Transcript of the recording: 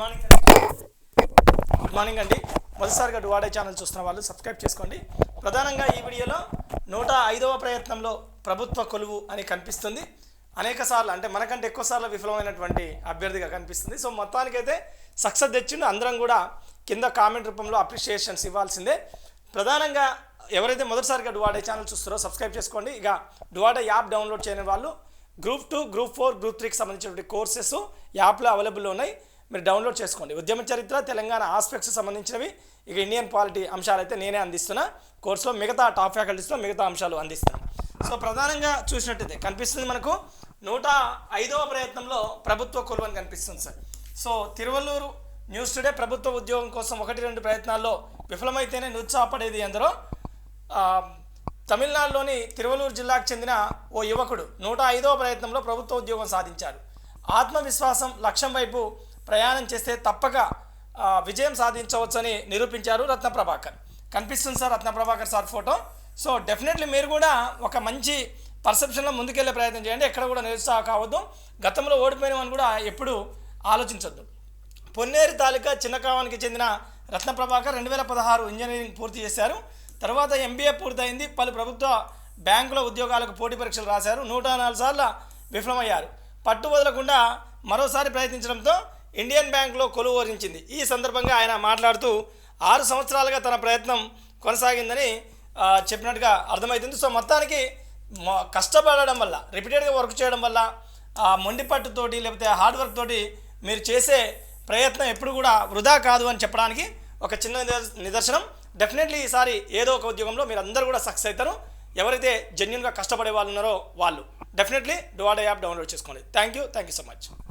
Morning good morning అండి. మొదటిసారిగా డువాడే channel చూస్తున్న వాళ్ళు సబ్స్క్రైబ్ చేసుకోండి. ప్రధానంగా ఈ వీడియోలో నూట ఐదవ ప్రయత్నంలో ప్రభుత్వ కొలువు అని కనిపిస్తుంది. అనేక సార్లు అంటే మనకంటే ఎక్కువ సార్లు విఫలమైనటువంటి అభ్యర్థిగా కనిపిస్తుంది. సో మొత్తానికైతే సక్సెస్ తెచ్చిండు. అందరం కూడా కింద కామెంట్ రూపంలో అప్రిషియేషన్స్ ఇవ్వాల్సిందే. ప్రధానంగా ఎవరైతే మొదటిసారిగా డువాడే ఛానల్ చూస్తారో సబ్స్క్రైబ్ చేసుకోండి. ఇక డువాడే యాప్ డౌన్లోడ్ చేయని వాళ్ళు group two group four group త్రీకి సంబంధించినటువంటి కోర్సెస్ యాప్లో అవైలబుల్లో ఉన్నాయి. మీరు డౌన్లోడ్ చేసుకోండి. ఉద్యమ చరిత్ర తెలంగాణ ఆస్పెక్ట్స్ సంబంధించినవి. ఇక ఇండియన్ పాలిటీ అంశాలు అయితే నేనే అందిస్తున్నా. కోర్సులో మిగతా టాప్ ఫ్యాకల్టీస్లో మిగతా అంశాలు అందిస్తున్నాను సో ప్రధానంగా చూసినట్టయితే కనిపిస్తుంది మనకు నూట ఐదవ ప్రయత్నంలో ప్రభుత్వ కొలువు అని కనిపిస్తుంది sir. So Tiruvallur news today ప్రభుత్వ ఉద్యోగం కోసం ఒకటి రెండు ప్రయత్నాల్లో విఫలమైతేనే నిరుత్సాహపడేది ఎందరో. తమిళనాడులోని తిరువలూరు జిల్లాకు చెందిన ఓ యువకుడు నూట ఐదవ ప్రయత్నంలో ప్రభుత్వ ఉద్యోగం సాధించాడు. ఆత్మవిశ్వాసం లక్ష్యం వైపు ప్రయాణం చేస్తే తప్పక విజయం సాధించవచ్చని నిరూపించారు రత్న ప్రభాకర్ కనిపిస్తుంది sir Ratna Prabhakar sir photo. So definitely మీరు కూడా ఒక మంచి పర్సెప్షన్లో ముందుకెళ్ళే ప్రయత్నం చేయండి. ఎక్కడ కూడా నిరుత్సాహం కావద్దు. గతంలో ఓడిపోయినామని కూడా ఎప్పుడు ఆలోచించొద్దు. పొన్నేరు తాలూకా చిన్నకావానికి చెందిన రత్న ప్రభాకర్ రెండు వేల పదహారు ఇంజనీరింగ్ పూర్తి చేశారు. తర్వాత ఎంబీఏ పూర్తయింది. పలు ప్రభుత్వ బ్యాంకుల ఉద్యోగాలకు పోటీ పరీక్షలు రాశారు. నూట నాలుగు సార్లు విఫలమయ్యారు. పట్టు వదలకుండా మరోసారి ప్రయత్నించడంతో ఇండియన్ బ్యాంక్లో కొలువరించింది ఈ సందర్భంగా ఆయన మాట్లాడుతూ ఆరు సంవత్సరాలుగా తన ప్రయత్నం కొనసాగిందని చెప్పినట్టుగా అర్థమవుతుంది సో మొత్తానికి కష్టపడడం వల్ల రిపీటెడ్గా వర్క్ చేయడం వల్ల ఆ మొండి పట్టుతోటి లేకపోతే హార్డ్ వర్క్ తోటి మీరు చేసే ప్రయత్నం ఎప్పుడు కూడా వృధా కాదు అని చెప్పడానికి ఒక చిన్న నిదర్- నిదర్శనం. డెఫినెట్లీ ఈసారి ఏదో ఒక ఉద్యోగంలో మీరు అందరూ కూడా సక్సెస్ అవుతారు. ఎవరైతే జెన్యున్గా కష్టపడే వాళ్ళు ఉన్నారో వాళ్ళు. డెఫినెట్లీ డువాడే యాప్ డౌన్లోడ్ చేసుకోండి. Thank you. Thank you so much.